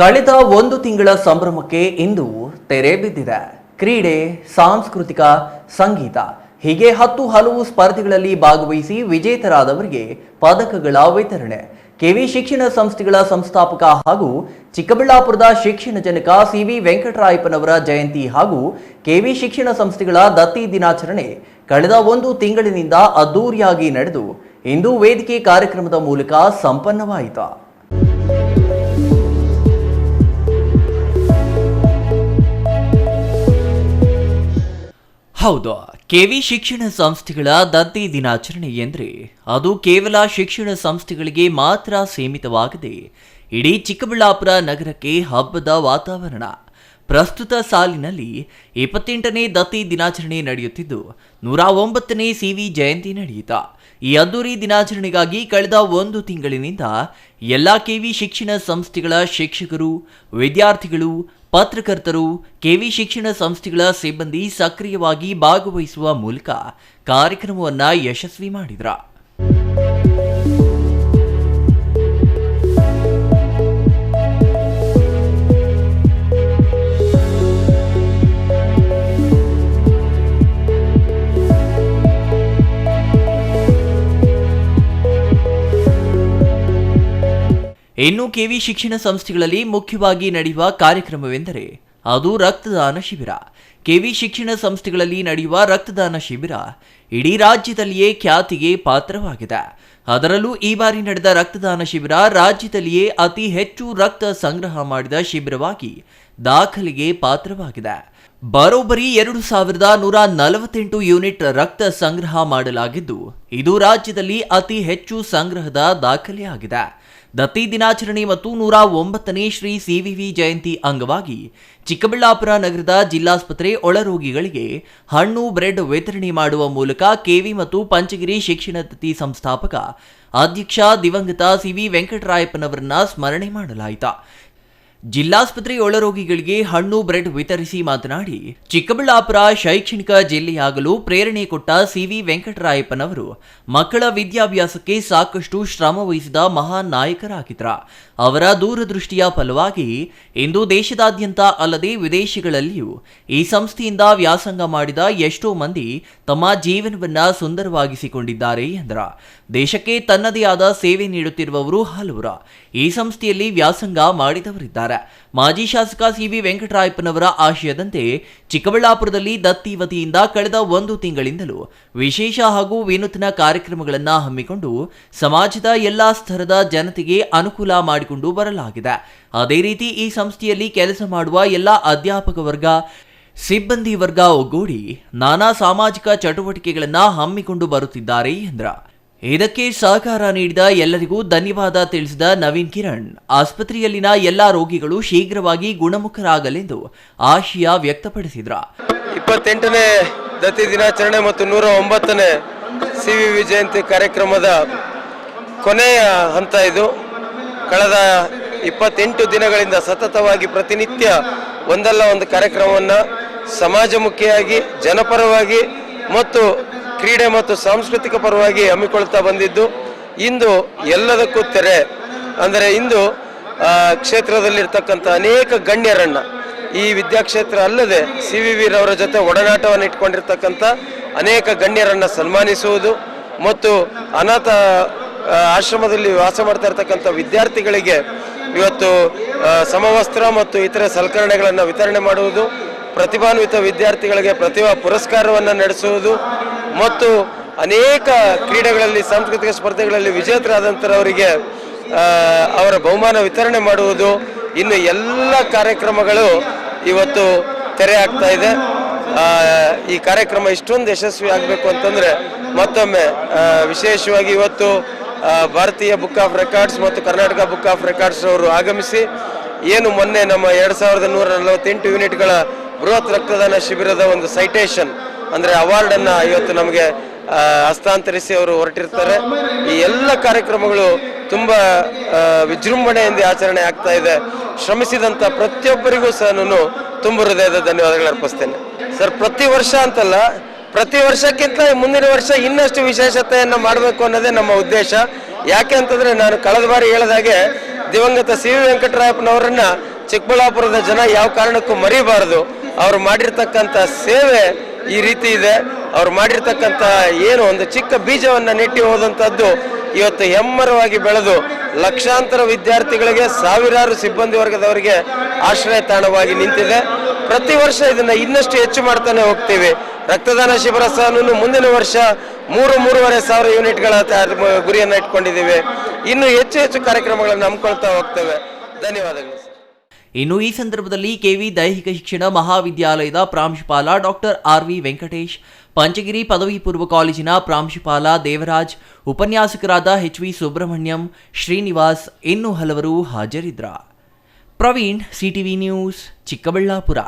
ಕಳೆದ ಒಂದು ತಿಂಗಳ ಸಂಭ್ರಮಕ್ಕೆ ಇಂದು ತೆರೆ ಬಿದ್ದಿದೆ. ಕ್ರೀಡೆ, ಸಾಂಸ್ಕೃತಿಕ, ಸಂಗೀತ, ಹೀಗೆ ಹತ್ತು ಹಲವು ಸ್ಪರ್ಧೆಗಳಲ್ಲಿ ಭಾಗವಹಿಸಿ ವಿಜೇತರಾದವರಿಗೆ ಪದಕಗಳ ವಿತರಣೆ. ಕೆವಿ ಶಿಕ್ಷಣ ಸಂಸ್ಥೆಗಳ ಸಂಸ್ಥಾಪಕ ಹಾಗೂ ಚಿಕ್ಕಬಳ್ಳಾಪುರದ ಶಿಕ್ಷಣ ಜನಕ ಸಿವಿ ವೆಂಕಟರಾಯಪ್ಪನವರ ಜಯಂತಿ ಹಾಗೂ ಕೆವಿ ಶಿಕ್ಷಣ ಸಂಸ್ಥೆಗಳ ದತ್ತಿ ದಿನಾಚರಣೆ ಕಳೆದ ಒಂದು ತಿಂಗಳಿನಿಂದ ಅದ್ದೂರಿಯಾಗಿ ನಡೆದು, ಇಂದು ವೇದಿಕೆ ಕಾರ್ಯಕ್ರಮದ ಮೂಲಕ ಸಂಪನ್ನವಾಯಿತು. ಹೌದು, ಕೆವಿ ಶಿಕ್ಷಣ ಸಂಸ್ಥೆಗಳ ದತ್ತಿ ದಿನಾಚರಣೆ ಎಂದರೆ ಅದು ಕೇವಲ ಶಿಕ್ಷಣ ಸಂಸ್ಥೆಗಳಿಗೆ ಮಾತ್ರ ಸೀಮಿತವಾಗದೆ, ಇಡೀ ಚಿಕ್ಕಬಳ್ಳಾಪುರ ನಗರಕ್ಕೆ ಹಬ್ಬದ ವಾತಾವರಣ. ಪ್ರಸ್ತುತ ಸಾಲಿನಲ್ಲಿ ಇಪ್ಪತ್ತೆಂಟನೇ ದತ್ತಿ ದಿನಾಚರಣೆ ನಡೆಯುತ್ತಿದ್ದು, ನೂರ ಒಂಬತ್ತನೇ ಸಿವಿ ಜಯಂತಿ ನಡೆಯಿತ. ಈ ಅದ್ದೂರಿ ದಿನಾಚರಣೆಗಾಗಿ ಕಳೆದ ಒಂದು ತಿಂಗಳಿನಿಂದ ಎಲ್ಲ ಕೆವಿ ಶಿಕ್ಷಣ ಸಂಸ್ಥೆಗಳ ಶಿಕ್ಷಕರು, ವಿದ್ಯಾರ್ಥಿಗಳು ಪತ್ರಕರ್ತರು ಕೆವಿ ಶಿಕ್ಷಣ ಸಂಸ್ಥೆಗಳ ಸಿಬ್ಬಂದಿ ಸಕ್ರಿಯವಾಗಿ ಭಾಗವಹಿಸುವ ಮೂಲಕ ಕಾರ್ಯಕ್ರಮವನ್ನು ಯಶಸ್ವಿ ಮಾಡಿದ್ರ. ಇನ್ನು ಕೆವಿ ಶಿಕ್ಷಣ ಸಂಸ್ಥೆಗಳಲ್ಲಿ ಮುಖ್ಯವಾಗಿ ನಡೆಯುವ ಕಾರ್ಯಕ್ರಮವೆಂದರೆ ಅದು ರಕ್ತದಾನ ಶಿಬಿರ. ಕೆವಿ ಶಿಕ್ಷಣ ಸಂಸ್ಥೆಗಳಲ್ಲಿ ನಡೆಯುವ ರಕ್ತದಾನ ಶಿಬಿರ ಇಡೀ ರಾಜ್ಯದಲ್ಲಿಯೇ ಖ್ಯಾತಿಗೆ ಪಾತ್ರವಾಗಿದೆ. ಅದರಲ್ಲೂ ಈ ಬಾರಿ ನಡೆದ ರಕ್ತದಾನ ಶಿಬಿರ ರಾಜ್ಯದಲ್ಲಿಯೇ ಅತಿ ಹೆಚ್ಚು ರಕ್ತ ಸಂಗ್ರಹ ಮಾಡಿದ ಶಿಬಿರವಾಗಿ ದಾಖಲೆಗೆ ಪಾತ್ರವಾಗಿದೆ. ಬರೋಬ್ಬರಿ ಎರಡು ಸಾವಿರದ ನೂರ ನಲವತ್ತೆಂಟು ಯೂನಿಟ್ ರಕ್ತ ಸಂಗ್ರಹ ಮಾಡಲಾಗಿದ್ದು, ಇದು ರಾಜ್ಯದಲ್ಲಿ ಅತಿ ಹೆಚ್ಚು ಸಂಗ್ರಹದ ದಾಖಲೆಯಾಗಿದೆ. ದತ್ತಿ ದಿನಾಚರಣೆ ಮತ್ತು ನೂರ ಒಂಬತ್ತನೇ ಶ್ರೀ ಸಿವಿವಿ ಜಯಂತಿ ಅಂಗವಾಗಿ ಚಿಕ್ಕಬಳ್ಳಾಪುರ ನಗರದ ಜಿಲ್ಲಾಸ್ಪತ್ರೆ ಒಳರೋಗಿಗಳಿಗೆ ಹಣ್ಣು, ಬ್ರೆಡ್ ವಿತರಣೆ ಮಾಡುವ ಮೂಲಕ ಕೆವಿ ಮತ್ತು ಪಂಚಗಿರಿ ಶಿಕ್ಷಣ ದತ್ತಿ ಸಂಸ್ಥಾಪಕ ಅಧ್ಯಕ್ಷ ದಿವಂಗತ ಸಿವಿ ವೆಂಕಟರಾಯಪ್ಪನವರನ್ನ ಸ್ಮರಣೆ ಮಾಡಲಾಯಿತು. ಜಿಲ್ಲಾಸ್ಪತ್ರೆ ಒಳರೋಗಿಗಳಿಗೆ ಹಣ್ಣು, ಬ್ರೆಡ್ ವಿತರಿಸಿ ಮಾತನಾಡಿ, ಚಿಕ್ಕಬಳ್ಳಾಪುರ ಶೈಕ್ಷಣಿಕ ಜಿಲ್ಲೆಯಾಗಲು ಪ್ರೇರಣೆ ಕೊಟ್ಟ ಸಿವಿ ವೆಂಕಟರಾಯಪ್ಪನವರು ಮಕ್ಕಳ ವಿದ್ಯಾಭ್ಯಾಸಕ್ಕೆ ಸಾಕಷ್ಟು ಶ್ರಮ ವಹಿಸಿದ ಮಹಾನ್ ನಾಯಕರಾಗಿದ್ರ. ಅವರ ದೂರದೃಷ್ಟಿಯ ಫಲವಾಗಿ ಇಂದು ದೇಶದಾದ್ಯಂತ ಅಲ್ಲದೆ ವಿದೇಶಗಳಲ್ಲಿಯೂ ಈ ಸಂಸ್ಥೆಯಿಂದ ವ್ಯಾಸಂಗ ಮಾಡಿದ ಎಷ್ಟೋ ಮಂದಿ ತಮ್ಮ ಜೀವನವನ್ನ ಸುಂದರವಾಗಿಸಿಕೊಂಡಿದ್ದಾರೆ ಎಂದ್ರ. ದೇಶಕ್ಕೆ ತನ್ನದೇ ಆದ ಸೇವೆ ನೀಡುತ್ತಿರುವವರು ಹಲವರ. ಈ ಸಂಸ್ಥೆಯಲ್ಲಿ ವ್ಯಾಸಂಗ ಮಾಡಿದವರಿದ್ದಾರೆ. ಮಾಜಿ ಶಾಸಕ ಸಿವಿ ವೆಂಕಟರಾಯಪ್ಪನವರ ಆಶಯದಂತೆ ಚಿಕ್ಕಬಳ್ಳಾಪುರದಲ್ಲಿ ದತ್ತಿ ವತಿಯಿಂದ ಕಳೆದ ಒಂದು ತಿಂಗಳಿಂದಲೂ ವಿಶೇಷ ಹಾಗೂ ವಿನೂತನ ಕಾರ್ಯಕ್ರಮಗಳನ್ನು ಹಮ್ಮಿಕೊಂಡು ಸಮಾಜದ ಎಲ್ಲಾ ಸ್ತರದ ಜನತೆಗೆ ಅನುಕೂಲ ಮಾಡಿಕೊಂಡು ಬರಲಾಗಿದೆ. ಅದೇ ರೀತಿ ಈ ಸಂಸ್ಥೆಯಲ್ಲಿ ಕೆಲಸ ಮಾಡುವ ಎಲ್ಲ ಅಧ್ಯಾಪಕ ವರ್ಗ, ಸಿಬ್ಬಂದಿ ವರ್ಗ ಒಗ್ಗೂಡಿ ನಾನಾ ಸಾಮಾಜಿಕ ಚಟುವಟಿಕೆಗಳನ್ನು ಹಮ್ಮಿಕೊಂಡು ಬರುತ್ತಿದ್ದಾರೆ ಎಂದ್ರ. ಇದಕ್ಕೆ ಸಹಕಾರ ನೀಡಿದ ಎಲ್ಲರಿಗೂ ಧನ್ಯವಾದ ತಿಳಿಸಿದ ನವೀನ್ ಕಿರಣ್. ಆಸ್ಪತ್ರೆಯಲ್ಲಿನ ಎಲ್ಲಾ ರೋಗಿಗಳು ಶೀಘ್ರವಾಗಿ ಗುಣಮುಖರಾಗಲೆಂದು ಆಶಯ ವ್ಯಕ್ತಪಡಿಸಿದ್ರ. ಇಪ್ಪತ್ತೆಂಟನೇ ದತ್ತಿ ದಿನಾಚರಣೆ ಮತ್ತು ನೂರ ಒಂಬತ್ತನೇ ಸಿವಿ ವಿ ಜಯಂತಿ ಕಾರ್ಯಕ್ರಮದ ಕೊನೆಯ ಹಂತ ಇದು. ಕಳೆದ ಇಪ್ಪತ್ತೆಂಟು ದಿನಗಳಿಂದ ಸತತವಾಗಿ ಪ್ರತಿನಿತ್ಯ ಒಂದಲ್ಲ ಒಂದು ಕಾರ್ಯಕ್ರಮವನ್ನು ಸಮಾಜಮುಖಿಯಾಗಿ, ಜನಪರವಾಗಿ ಮತ್ತು ಕ್ರೀಡೆ ಮತ್ತು ಸಾಂಸ್ಕೃತಿಕ ಪರವಾಗಿ ಹಮ್ಮಿಕೊಳ್ತಾ ಬಂದಿದ್ದು, ಇಂದು ಎಲ್ಲದಕ್ಕೂ ತೆರೆ. ಅಂದರೆ ಇಂದು ಕ್ಷೇತ್ರದಲ್ಲಿರ್ತಕ್ಕಂಥ ಅನೇಕ ಗಣ್ಯರನ್ನ, ಈ ವಿದ್ಯಾಕ್ಷೇತ್ರ ಅಲ್ಲದೆ ಸಿ ವಿ ರವರ ಜೊತೆ ಒಡನಾಟವನ್ನು ಇಟ್ಕೊಂಡಿರ್ತಕ್ಕಂಥ ಅನೇಕ ಗಣ್ಯರನ್ನ ಸನ್ಮಾನಿಸುವುದು ಮತ್ತು ಅನಾಥ ಆಶ್ರಮದಲ್ಲಿ ವಾಸ ಮಾಡ್ತಾ ಇರ್ತಕ್ಕಂಥ ವಿದ್ಯಾರ್ಥಿಗಳಿಗೆ ಇವತ್ತು ಸಮವಸ್ತ್ರ ಮತ್ತು ಇತರೆ ಸಲಕರಣೆಗಳನ್ನು ವಿತರಣೆ ಮಾಡುವುದು ಪ್ರತಿಭಾನ್ವಿತ ವಿದ್ಯಾರ್ಥಿಗಳಿಗೆ ಪ್ರತಿಭಾ ಪುರಸ್ಕಾರವನ್ನು ನಡೆಸುವುದು ಮತ್ತು ಅನೇಕ ಕ್ರೀಡೆಗಳಲ್ಲಿ, ಸಾಂಸ್ಕೃತಿಕ ಸ್ಪರ್ಧೆಗಳಲ್ಲಿ ವಿಜೇತರಾದಂಥವರಿಗೆ ಅವರ ಬಹುಮಾನ ವಿತರಣೆ ಮಾಡುವುದು ಇನ್ನು ಎಲ್ಲ ಕಾರ್ಯಕ್ರಮಗಳು ಇವತ್ತು ತೆರೆ ಆಗ್ತಾ ಇದೆ. ಈ ಕಾರ್ಯಕ್ರಮ ಇಷ್ಟೊಂದು ಯಶಸ್ವಿ ಆಗಬೇಕು ಅಂತಂದರೆ ಮತ್ತೊಮ್ಮೆ ವಿಶೇಷವಾಗಿ ಇವತ್ತು ಭಾರತೀಯ ಬುಕ್ ಆಫ್ ರೆಕಾರ್ಡ್ಸ್ ಮತ್ತು ಕರ್ನಾಟಕ ಬುಕ್ ಆಫ್ ರೆಕಾರ್ಡ್ಸ್ ಅವರು ಆಗಮಿಸಿ, ಏನು ಮೊನ್ನೆ ನಮ್ಮ ಎರಡು ಸಾವಿರದ ನೂರ ನಲವತ್ತೆಂಟು ಯೂನಿಟ್ಗಳ ಬೃಹತ್ ರಕ್ತದಾನ ಶಿಬಿರದ ಒಂದು ಸೈಟೇಷನ್ ಅಂದರೆ ಅವಾರ್ಡನ್ನು ಇವತ್ತು ನಮಗೆ ಹಸ್ತಾಂತರಿಸಿ ಅವರು ಹೊರಟಿರ್ತಾರೆ. ಈ ಎಲ್ಲ ಕಾರ್ಯಕ್ರಮಗಳು ತುಂಬ ವಿಜೃಂಭಣೆಯಿಂದ ಆಚರಣೆ ಆಗ್ತಾ ಇದೆ. ಶ್ರಮಿಸಿದಂಥ ಪ್ರತಿಯೊಬ್ಬರಿಗೂ ಸಹ ನಾನು ತುಂಬ ಹೃದಯದ ಧನ್ಯವಾದಗಳು ಅರ್ಪಿಸ್ತೇನೆ. ಸರ್, ಪ್ರತಿ ವರ್ಷ ಅಂತಲ್ಲ, ಪ್ರತಿ ವರ್ಷಕ್ಕಿಂತ ಮುಂದಿನ ವರ್ಷ ಇನ್ನಷ್ಟು ವಿಶೇಷತೆಯನ್ನು ಮಾಡಬೇಕು ಅನ್ನೋದೇ ನಮ್ಮ ಉದ್ದೇಶ. ಯಾಕೆ ಅಂತಂದ್ರೆ ನಾನು ಕಳೆದ ಬಾರಿ ಹೇಳಿದಾಗೆ ದಿವಂಗತ ಸಿ ವಿ ವೆಂಕಟರಾಯಪ್ಪನವರನ್ನ ಚಿಕ್ಕಬಳ್ಳಾಪುರದ ಜನ ಯಾವ ಕಾರಣಕ್ಕೂ ಮರಿಬಾರದು. ಅವ್ರು ಮಾಡಿರ್ತಕ್ಕಂಥ ಸೇವೆ ಈ ರೀತಿ ಇದೆ. ಅವ್ರು ಮಾಡಿರ್ತಕ್ಕಂಥ ಏನು ಒಂದು ಚಿಕ್ಕ ಬೀಜವನ್ನು ನೆಟ್ಟಿ ಹೋದಂಥದ್ದು ಇವತ್ತು ಹೆಮ್ಮರವಾಗಿ ಬೆಳೆದು ಲಕ್ಷಾಂತರ ವಿದ್ಯಾರ್ಥಿಗಳಿಗೆ ಸಾವಿರಾರು ಸಿಬ್ಬಂದಿ ವರ್ಗದವರಿಗೆ ಆಶ್ರಯ ತಾಣವಾಗಿ ನಿಂತಿದೆ. ಪ್ರತಿ ವರ್ಷ ಇದನ್ನ ಇನ್ನಷ್ಟು ಹೆಚ್ಚು ಮಾಡ್ತಾನೆ ಹೋಗ್ತೀವಿ. ರಕ್ತದಾನ ಶಿಬಿರ ಸಹ ಮುಂದಿನ ವರ್ಷ ಮೂರು, ಮೂರುವರೆ ಸಾವಿರ ಯೂನಿಟ್ಗಳ ಗುರಿಯನ್ನ ಇಟ್ಕೊಂಡಿದ್ದೀವಿ. ಇನ್ನು ಹೆಚ್ಚು ಹೆಚ್ಚು ಕಾರ್ಯಕ್ರಮಗಳನ್ನು ಹಮ್ಮಿಕೊಳ್ತಾ ಹೋಗ್ತೇವೆ. ಧನ್ಯವಾದಗಳು. ಇನ್ನು ಈ ಸಂದರ್ಭದಲ್ಲಿ ಕೆವಿ ದೈಹಿಕ ಶಿಕ್ಷಣ ಮಹಾವಿದ್ಯಾಲಯದ ಪ್ರಾಂಶುಪಾಲ doctor R V Venkatesh, Panchagiri ಪದವಿ ಪೂರ್ವ ಕಾಲೇಜಿನ ಪ್ರಾಂಶುಪಾಲ ದೇವರಾಜ್, ಉಪನ್ಯಾಸಕರಾದ ಎಚ್ ವಿ ಸುಬ್ರಹ್ಮಣ್ಯಂ, ಶ್ರೀನಿವಾಸ್ ಇನ್ನೂ ಹಲವರು ಹಾಜರಿದ್ರ ಪ್ರವೀಣ್, ಸಿಟಿವಿ ನ್ಯೂಸ್, ಚಿಕ್ಕಬಳ್ಳಾಪುರ.